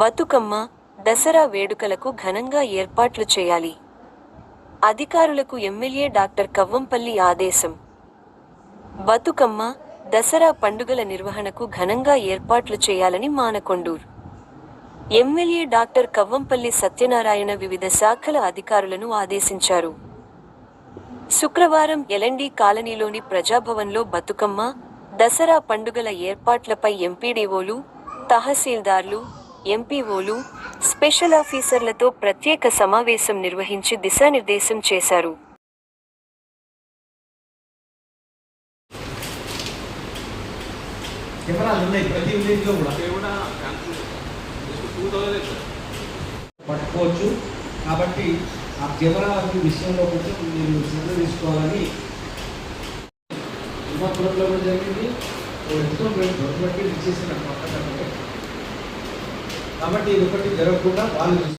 బతుకమ్మ దసరా వేడుకలకు ఘనంగా ఏర్పాట్లు చేయాలి. అధికారులకు ఎమ్మెల్యే డాక్టర్ కవ్వంపల్లి ఆదేశం. బతుకమ్మ దసరా పండుగల నిర్వహణకు ఘనంగా ఏర్పాట్లు చేయాలని మానకొండూర్. ఎమ్మెల్యే డాక్టర్ కవ్వంపల్లి సత్యనారాయణ వివిధ శాఖల అధికారులను ఆదేశించారు. శుక్రవారం ఎలండి కాలనీలోని ప్రజాభవన్లో బతుకమ్మ దసరా పండుగల ఏర్పాట్లపై ఎంపీడీఓలు తహసీల్దార్లు ఎంపీఓలు స్పెషల్ ఆఫీసర్లతో ప్రత్యేక సమావేశం నిర్వహించి దిశానిర్దేశం చేశారు. పట్టుకోవచ్చు. కాబట్టి ఆ కెమెరా విషయంలో కొంచెం మీరు శ్రద్ధ తీసుకోవాలని హిమాపురంలో కూడా జరిగింది. ఎంతో మేము గవర్నమెంట్ ఇచ్చేసిన పక్కన. కాబట్టి ఇది ఒకటి జరగకుండా వాళ్ళు